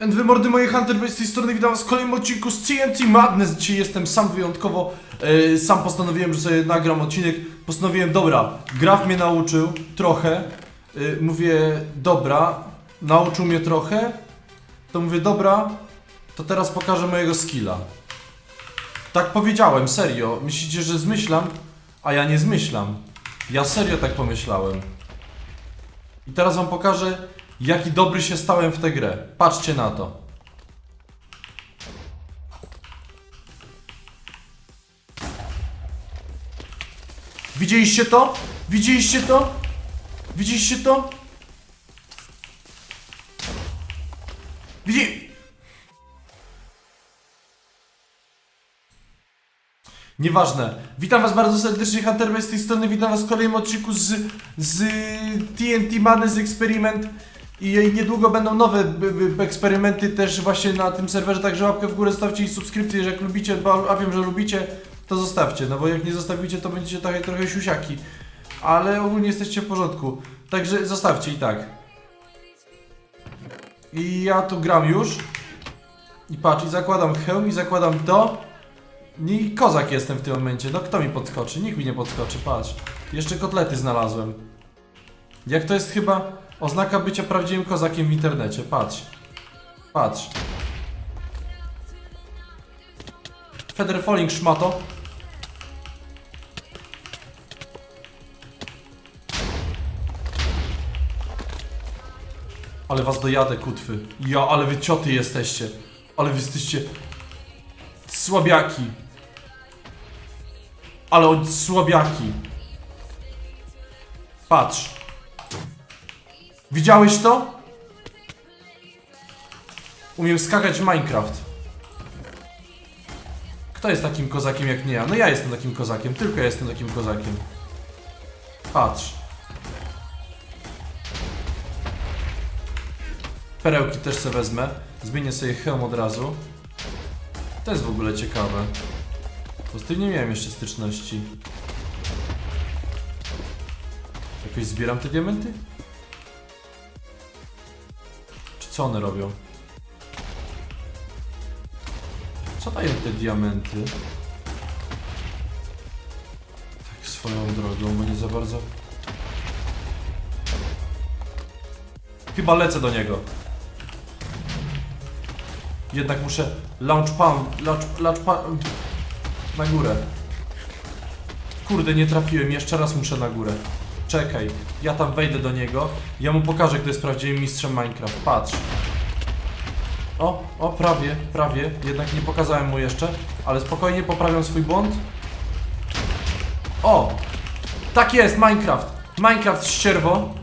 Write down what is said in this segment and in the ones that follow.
And wy mordy moje Hunter, z tej strony witam was w kolejnym odcinku z TNT Madness. Dzisiaj jestem sam wyjątkowo, e, sam postanowiłem, że sobie nagram odcinek. Postanowiłem, dobra, Graf mnie nauczył trochę. E, mówię, dobra, nauczył mnie trochę. To mówię, dobra, to teraz pokażę mojego skilla. Tak powiedziałem, serio. Myślicie, że zmyślam? A ja nie zmyślam. Ja serio tak pomyślałem. I teraz wam pokażę, jaki dobry się stałem w tę grę. Patrzcie na to. Widzieliście to? Widzieliście to? Widzieliście to? Widzi... Nieważne. Witam was bardzo serdecznie, Hunter z tej strony. Witam was w kolejnym odcinku z, z TNT Madness Experiment. I niedługo będą nowe eksperymenty też właśnie na tym serwerze, także łapkę w górę stawcie i subskrypcję, jak lubicie, a wiem, że lubicie, to zostawcie, no bo jak nie zostawicie, to będziecie takie trochę siusiaki. Ale ogólnie jesteście w porządku. Także zostawcie i tak. I ja tu gram już. I patrz, i zakładam hełm, i zakładam to. I kozak jestem w tym momencie. No kto mi podskoczy? Nikt mi nie podskoczy, patrz. Jeszcze kotlety znalazłem. Jak to jest chyba oznaka bycia prawdziwym kozakiem w internecie. Patrz. Patrz. Feather Falling szmato. Ale was dojadę, kutwy. Ja, ale wy cioty jesteście. Ale wy jesteście... Słabiaki. Ale on słabiaki. Patrz. Widziałeś to? Umiem skakać w Minecraft. Kto jest takim kozakiem jak nie ja? No ja jestem takim kozakiem, tylko ja jestem takim kozakiem. Patrz. Perełki też se wezmę. Zmienię sobie hełm od razu. To jest w ogóle ciekawe. Bo z tym nie miałem jeszcze styczności. Jakoś zbieram te diamenty? Co one robią? Co dają te diamenty? Tak swoją drogą, bo nie za bardzo... Chyba lecę do niego. Jednak muszę launch pan, launch, launch pan, na górę. Kurde, nie trafiłem, jeszcze raz muszę na górę. Czekaj, ja tam wejdę do niego, ja mu pokażę, kto jest prawdziwym mistrzem Minecraft. Patrz. O, o, prawie, prawie, jednak nie pokazałem mu jeszcze, ale spokojnie poprawiam swój błąd. O! Tak jest, Minecraft! Minecraft ścierwo.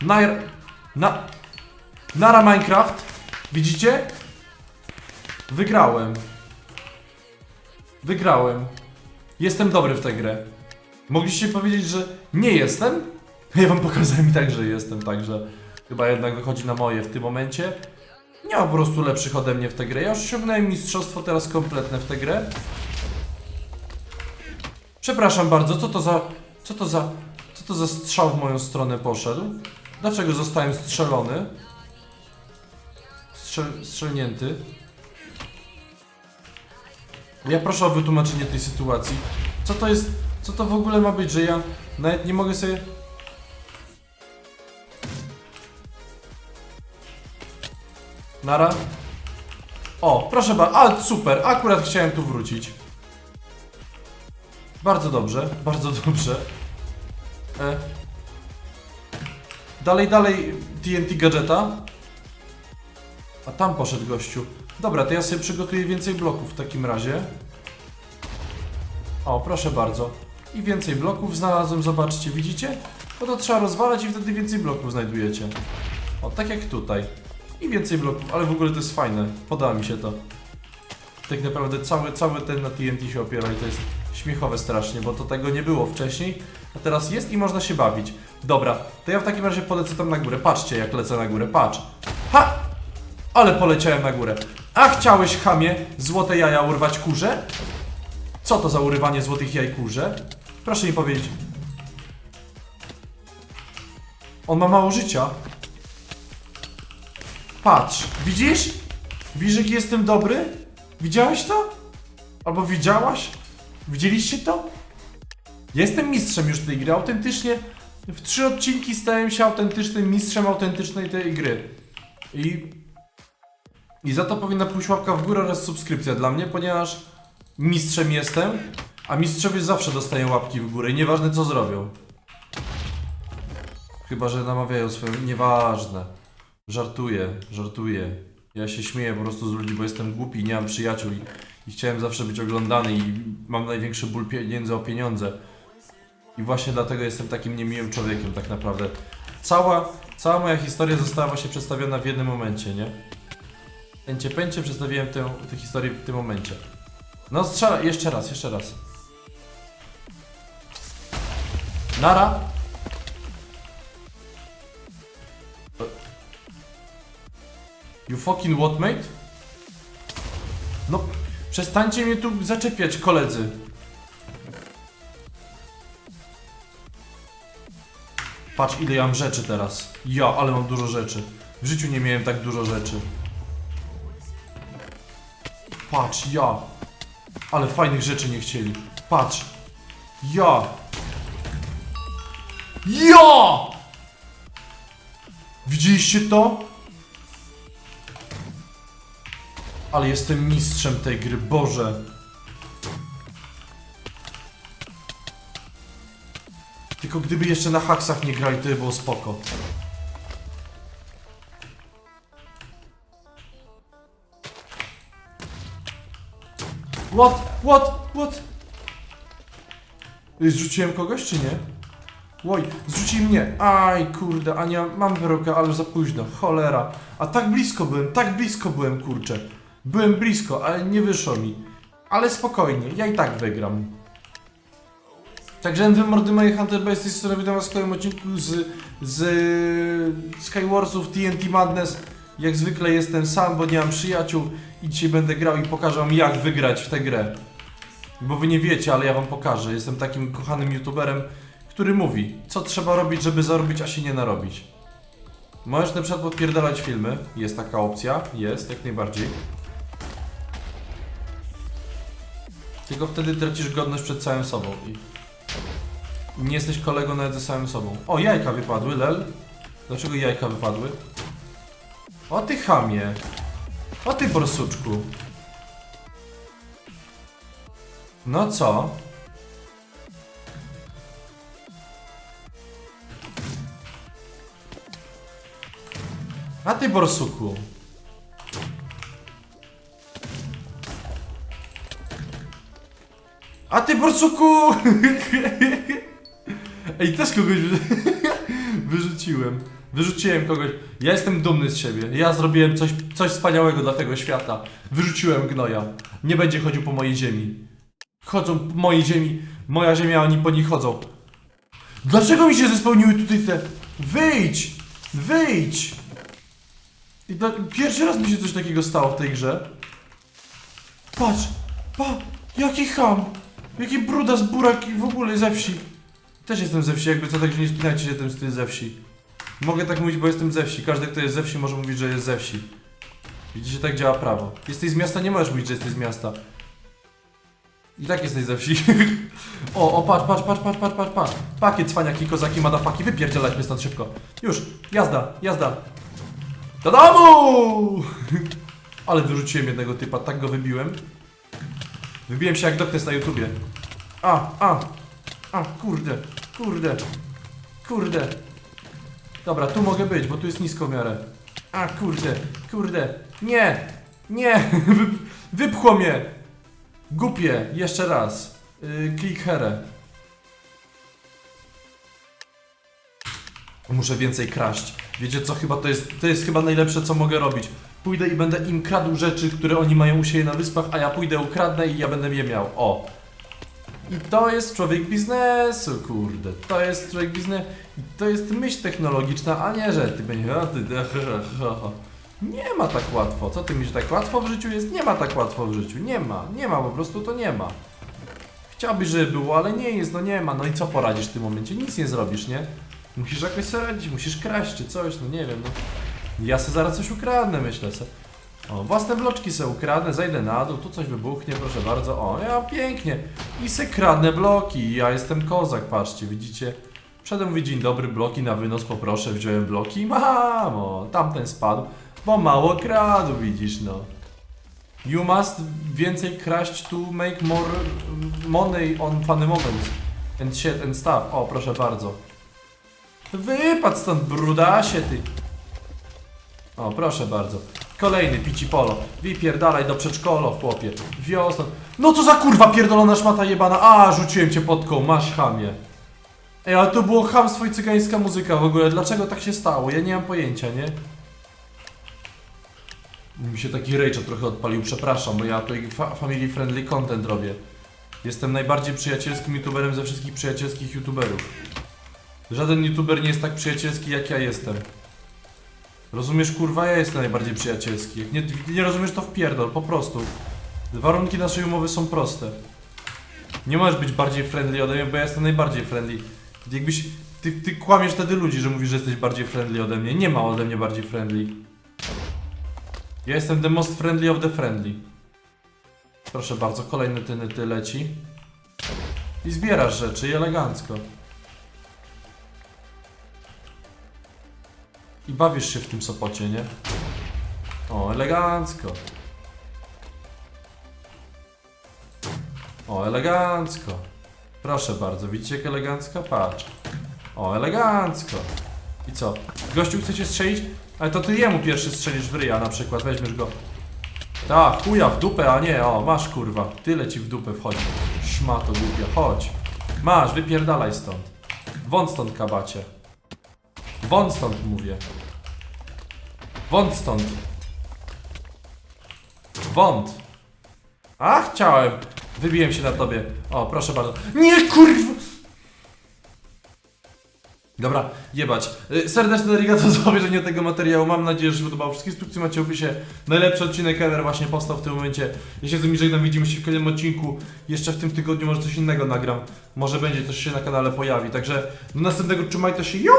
Nair... Na... Nara Minecraft. Widzicie? Wygrałem. Wygrałem. Jestem dobry w tę grę. Mogliście powiedzieć, że nie jestem? Ja wam pokazałem i tak, że jestem, także chyba jednak wychodzi na moje w tym momencie. Nie ma po prostu lepszych ode mnie w tę grę. Ja już osiągnąłem mistrzostwo teraz kompletne w tę grę. Przepraszam bardzo, co to za... Co to za... Co to za strzał w moją stronę poszedł? Dlaczego zostałem strzelony? Strzel, strzelnięty. Ja proszę o wytłumaczenie tej sytuacji. Co to jest... Co to w ogóle ma być, że ja nawet nie mogę sobie... Nara? O, proszę bardzo, ale super, akurat chciałem tu wrócić. Bardzo dobrze, bardzo dobrze. E. Dalej, dalej TNT gadżeta. A tam poszedł gościu. Dobra, to ja sobie przygotuję więcej bloków w takim razie. O, proszę bardzo. I więcej bloków znalazłem, zobaczcie, widzicie? Bo to trzeba rozwalać i wtedy więcej bloków znajdujecie. O, tak jak tutaj. I więcej bloków, ale w ogóle to jest fajne. Podoba mi się to. Tak naprawdę cały, cały ten na TNT się opiera i to jest śmiechowe strasznie, bo to tego nie było wcześniej, a teraz jest i można się bawić. Dobra, to ja w takim razie polecę tam na górę. Patrzcie jak lecę na górę, patrz. Ha! Ale poleciałem na górę. A chciałeś, chamie, złote jaja urwać kurze? Co to za urywanie złotych jaj kurze? Proszę mi powiedzieć. On ma mało życia. Patrz, widzisz? Widzisz, jaki jestem dobry? Widziałeś to? Albo widziałaś? Widzieliście to? Jestem mistrzem już tej gry. Autentycznie w trzy odcinki stałem się autentycznym mistrzem autentycznej tej gry. I, I za to powinna pójść łapka w górę oraz subskrypcja dla mnie, ponieważ mistrzem jestem, a mistrzowie zawsze dostają łapki w górę nieważne co zrobią. Chyba, że namawiają swoją... Nieważne. Żartuję, żartuję. Ja się śmieję po prostu z ludzi, bo jestem głupi nie mam przyjaciół i, i chciałem zawsze być oglądany i mam największy ból pieniędzy o pieniądze. I właśnie dlatego jestem takim niemiłym człowiekiem tak naprawdę. Cała, cała moja historia została właśnie przedstawiona w jednym momencie, nie? Pęcie, pęcie przedstawiłem tę, tę historię w tym momencie. No strzela, jeszcze raz, jeszcze raz. Nara. You fucking what, mate? No, przestańcie mnie tu zaczepiać, koledzy. Patrz, ile ja mam rzeczy teraz. Ja, ale mam dużo rzeczy. W życiu nie miałem tak dużo rzeczy. Patrz, ja. Ale fajnych rzeczy nie chcieli. Patrz. Ja. Ja! Widzieliście to? Ale jestem mistrzem tej gry, Boże. Tylko gdyby jeszcze na haksach nie grali, to by było spoko. What? What? What? Zrzuciłem kogoś, czy nie? Oj, zrzucili mnie. Aj, kurde, Ania, mam perukę, ale za późno. Cholera. A tak blisko byłem, tak blisko byłem, kurczę. Byłem blisko, ale nie wyszło mi. Ale spokojnie, ja i tak wygram. Także wy mordy moje Hunter Base, z tej strony witam was w kolejnym odcinku z, z Skywarsów TNT Madness. Jak zwykle jestem sam, bo nie mam przyjaciół i dzisiaj będę grał i pokażę wam jak wygrać w tę grę. Bo wy nie wiecie, ale ja wam pokażę. Jestem takim kochanym youtuberem, który mówi, co trzeba robić, żeby zarobić, a się nie narobić. Możesz na przykład podpierdalać filmy, jest taka opcja, jest, jak najbardziej. Tylko wtedy tracisz godność przed całym sobą i nie jesteś kolegą nawet ze samym sobą. O, jajka wypadły, lel. Dlaczego jajka wypadły? O ty chamie. O ty borsuczku. No co? A ty borsuku. A ty borsuku! Ej, też kogoś. Wyrzuciłem. Wyrzuciłem kogoś. Ja jestem dumny z siebie. Ja zrobiłem coś, coś wspaniałego dla tego świata. Wyrzuciłem gnoja. Nie będzie chodził po mojej ziemi. Chodzą po mojej ziemi. Moja ziemia, oni po niej chodzą. Dlaczego mi się zespełniły tutaj te... Wyjdź! Wyjdź! I. Pierwszy raz mi się coś takiego stało w tej grze. Patrz! Pa! Jaki ham! Jaki brudas, burak i w ogóle ze wsi. Też jestem ze wsi, jakby co tak, że nie spinajcie się tym z tym ze wsi. Mogę tak mówić, bo jestem ze wsi. Każdy, kto jest ze wsi, może mówić, że jest ze wsi. Widzicie, tak działa prawo. Jesteś z miasta, nie możesz mówić, że jesteś z miasta. I tak jesteś ze wsi. o, o, patrz, patrz, patrz, patrz, patrz, patrz, patrz. Pakiet, cwaniaki, kozaki, madafaki, wypierdzielać stąd szybko. Już, jazda, jazda. Do domu! Ale wyrzuciłem jednego typa, tak go wybiłem. Wybiłem się jak doktes na YouTubie. A, a, a, kurde, kurde, kurde. Dobra, tu mogę być, bo tu jest nisko w miarę. A, kurde, kurde, nie, nie, Wy, wypchło mnie. Głupie, jeszcze raz. Yy, klik herę. Muszę więcej kraść. Wiecie co, chyba to jest, to jest chyba najlepsze, co mogę robić. Pójdę i będę im kradł rzeczy, które oni mają u siebie na wyspach, a ja pójdę, ukradnę i ja będę je miał. O. I to jest człowiek biznesu, kurde. To jest człowiek biznesu. I to jest myśl technologiczna, a nie, że ty będziesz... a Nie ma tak łatwo. Co ty myślisz, że tak łatwo w życiu jest? Nie ma tak łatwo w życiu. Nie ma. Nie ma, po prostu to nie ma. Chciałbyś, żeby było, ale nie jest, no nie ma. No i co poradzisz w tym momencie? Nic nie zrobisz, nie? Musisz jakoś sobie radzić, musisz kraść czy coś, no nie wiem, no. Ja se zaraz coś ukradnę, myślę. O, własne bloczki se ukradnę, zajdę na dół, tu coś wybuchnie, proszę bardzo. O, ja pięknie. I se kradnę bloki, ja jestem kozak, patrzcie, widzicie? Przedem mówi dzień dobry, bloki na wynos poproszę, wziąłem bloki i mam, o, tamten spadł, bo mało kradł, widzisz, no. You must więcej kraść to make more money on funny moments. And shit and stuff. O, proszę bardzo. Wypadł stąd, brudasie, ty. O, proszę bardzo. Kolejny pici polo. Wypierdalaj do przedszkola, chłopie. Wiosna. No co za kurwa pierdolona szmata jebana. A, rzuciłem cię pod koł, masz chamie. Ej, ale to było chamstwo i cygańska muzyka w ogóle. Dlaczego tak się stało? Ja nie mam pojęcia, nie? Mi się taki rage trochę odpalił, przepraszam, bo ja tutaj fa family friendly content robię. Jestem najbardziej przyjacielskim youtuberem ze wszystkich przyjacielskich youtuberów. Żaden youtuber nie jest tak przyjacielski jak ja jestem. Rozumiesz, kurwa, ja jestem najbardziej przyjacielski. Jak nie, nie rozumiesz, to wpierdol, po prostu. Warunki naszej umowy są proste. Nie możesz być bardziej friendly ode mnie, bo ja jestem najbardziej friendly. Jakbyś... Ty, ty kłamiesz wtedy ludzi, że mówisz, że jesteś bardziej friendly ode mnie. Nie ma ode mnie bardziej friendly. Ja jestem the most friendly of the friendly. Proszę bardzo, kolejny tyny ty leci. I zbierasz rzeczy i elegancko. I bawisz się w tym Sopocie, nie? O, elegancko. O, elegancko. Proszę bardzo, widzicie jak elegancko? Patrz. O, elegancko. I co? Gościu chce strzelić? Ale to ty jemu pierwszy strzelisz w ryja na przykład, weźmiesz go. Tak, chuja w dupę, a nie, o, masz kurwa. Tyle ci w dupę wchodzi. Szmato głupia, chodź. Masz, wypierdalaj stąd. Wąt stąd, kabacie. Wąt stąd, mówię. Wąt stąd. Wąt. A, chciałem. Wybiłem się na tobie. O, proszę bardzo. Nie, kurwa! Dobra, jebać. Y, Serdeczne za obejrzenie tego materiału. Mam nadzieję, że się podobało. Wszystkie instrukcje macie opisie. Najlepszy odcinek ever właśnie powstał w tym momencie. Ja się z wami żegnam, widzimy się w kolejnym odcinku. Jeszcze w tym tygodniu może coś innego nagram. Może będzie, coś się na kanale pojawi. Także do następnego trzymajcie się. Yo!